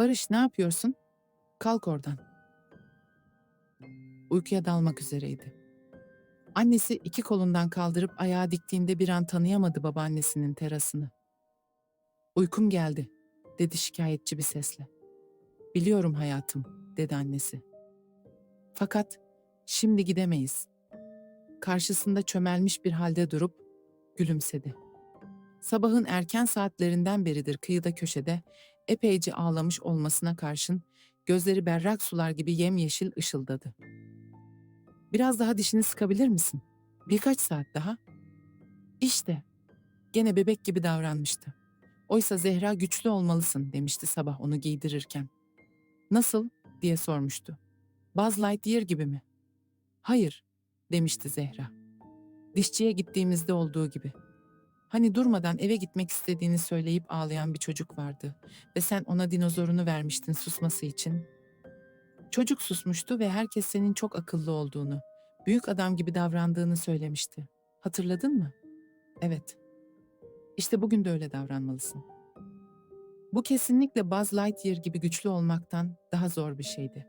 Barış ne yapıyorsun? Kalk oradan. Uykuya dalmak üzereydi. Annesi iki kolundan kaldırıp ayağa diktiğinde bir an tanıyamadı babaannesinin terasını. Uykum geldi, dedi şikayetçi bir sesle. Biliyorum hayatım, dedi annesi. Fakat şimdi gidemeyiz. Karşısında çömelmiş bir halde durup gülümsedi. Sabahın erken saatlerinden beridir kıyıda köşede epeyce ağlamış olmasına karşın gözleri berrak sular gibi yemyeşil ışıldadı. Biraz daha dişini sıkabilir misin? Birkaç saat daha. İşte, gene bebek gibi davranmıştı. Oysa Zehra güçlü olmalısın demişti sabah onu giydirirken. Nasıl diye sormuştu. Buzz Lightyear gibi mi? Hayır, demişti Zehra. Dişçiye gittiğimizde olduğu gibi. Hani durmadan eve gitmek istediğini söyleyip ağlayan bir çocuk vardı ve sen ona dinozorunu vermiştin susması için. Çocuk susmuştu ve herkes senin çok akıllı olduğunu, büyük adam gibi davrandığını söylemişti. Hatırladın mı? Evet. İşte bugün de öyle davranmalısın. Bu kesinlikle Buzz Lightyear gibi güçlü olmaktan daha zor bir şeydi.